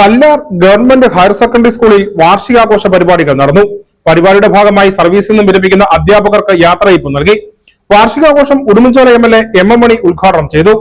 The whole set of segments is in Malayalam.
കല്ലാർ ഗവൺമെന്റ് ഹയർ സെക്കൻഡറി സ്കൂളിൽ വാർഷികാഘോഷ പരിപാടികൾ നടന്നു. പരിപാടിയുടെ ഭാഗമായി സർവീസിൽ നിന്നും വിരമിക്കുന്ന അധ്യാപകർക്ക് യാത്രയയപ്പ് നൽകി. വാർഷികാഘോഷം Udumbanchola M L A M M Mani ഉദ്ഘാടനം ചെയ്തു.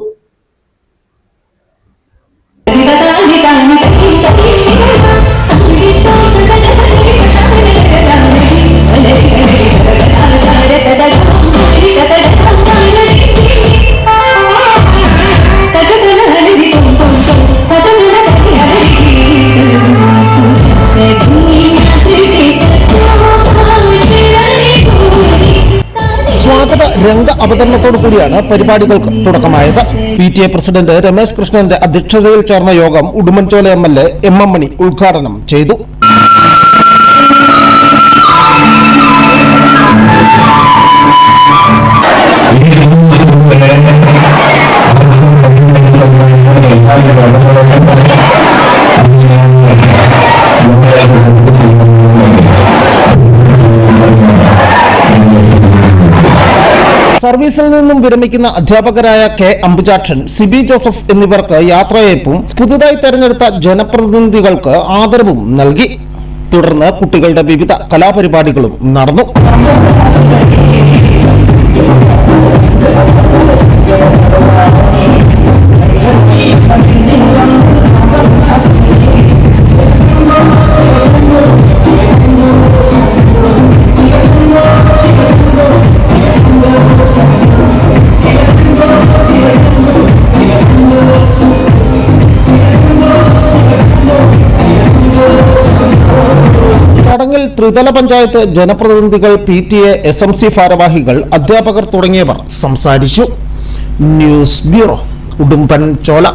രംഗ അവതരണത്തോടു കൂടിയാണ് പരിപാടികൾക്ക് തുടക്കമായത്. P T A president Ramesh കൃഷ്ണന്റെ അധ്യക്ഷതയിൽ ചേർന്ന യോഗം Udumbanchola M L A M M Mani ഉദ്ഘാടനം ചെയ്തു. സർവീസിൽ നിന്നും വിരമിക്കുന്ന അധ്യാപകരായ കെ അംബുജാക്ഷൻ സിബി ജോസഫ് എന്നിവർക്ക് യാത്രയയപ്പും പുതുതായി തെരഞ്ഞെടുത്ത ജനപ്രതിനിധികൾക്ക് ആദരവും നൽകി. തുടർന്ന് കുട്ടികളുടെ വിവിധ കലാപരിപാടികളും നടന്നു. ചടങ്ങിൽ ത്രിതല പഞ്ചായത്ത് ജനപ്രതിനിധികൾ P T A S M C ഭാരവാഹികൾ അധ്യാപകർ തുടങ്ങിയവർ സംസാരിച്ചു. News bureau Udumbanchola.